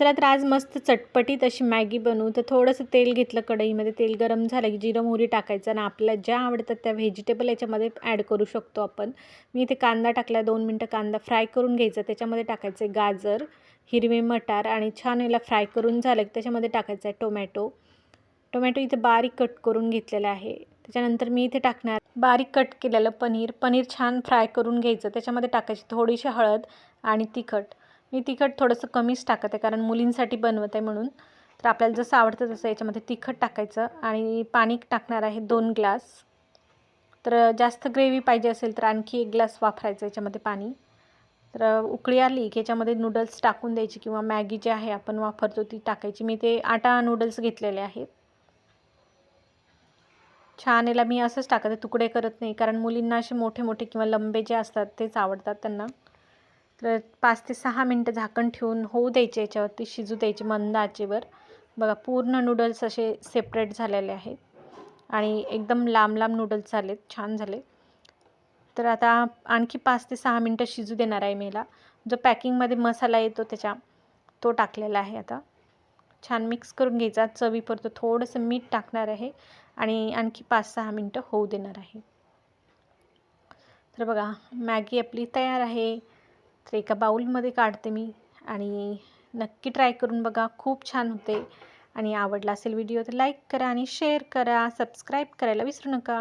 चला तर आज मस्त चटपटीत अशी मॅगी बनवू. तर थोडंसं तेल घेतलं कढईमध्ये. तेल गरम झालं की जिरं मोहरी टाकायचं आणि आपल्याला ज्या आवडतात त्या व्हेजिटेबल याच्यामध्ये ॲड करू शकतो आपण. मी इथे कांदा टाकला दोन मिनटं कांदा फ्राय करून घ्यायचा. त्याच्यामध्ये टाकायचे गाजर हिरवे मटार आणि छान याला फ्राय करून झालं की त्याच्यामध्ये टाकायचं आहे टोमॅटो टोमॅटो इथे बारीक कट करून घेतलेला आहे. त्याच्यानंतर मी इथे टाकणार बारीक कट केलेलं पनीर. पनीर छान फ्राय करून घ्यायचं. त्याच्यामध्ये टाकायची थोडीशी हळद आणि तिखट. मी तिखट थोडंसं कमीच टाकत आहे कारण मुलींसाठी बनवत आहे म्हणून. तर आपल्याला जसं आवडतं तसं याच्यामध्ये तिखट टाकायचं आणि पाणी टाकणार आहे दोन ग्लास. तर जास्त ग्रेव्ही पाहिजे असेल तर आणखी एक ग्लास वापरायचं याच्यामध्ये पाणी. तर उकळी आली की याच्यामध्ये नूडल्स टाकून द्यायची किंवा मॅगी जी आहे आपण वापरतो ती टाकायची. मी ते आटा नूडल्स घेतलेले आहेत. छान याला मी असंच टाकते तुकडे करत नाही कारण मुलींना असे मोठे मोठे किंवा लंबे जे असतात तेच आवडतात त्यांना. तर पाच ते सहा मिनटं झाकण ठेवून होऊ द्यायचे याच्यावरती शिजू द्यायचे मंद आचेवर. बघा पूर्ण नूडल्स असे सेपरेट झालेले आहेत. आणि एकदम लांब लांब नूडल्स झालेत छान झाले. तर आता आणखी पाच ते सहा मिनटं शिजू देणार आहे मेला जो पॅकिंगमध्ये मसाला येतो त्याच्या तो टाकलेला आहे आता. छान मिक्स करून घ्यायचा. चवीपुरतं थोडंसं मीठ टाकणार आहे आणि आणखी पाच सहा मिनटं होऊ देणार आहे. तर बघा मॅगी आपली तयार आहे. तर एका बाऊलमध्ये काढते मी आणि नक्की ट्राय करून बघा. खूप छान होते आणि आवडला असेल व्हिडिओ तर लाईक करा आणि शेअर करा. सबस्क्राईब करायला विसरू नका.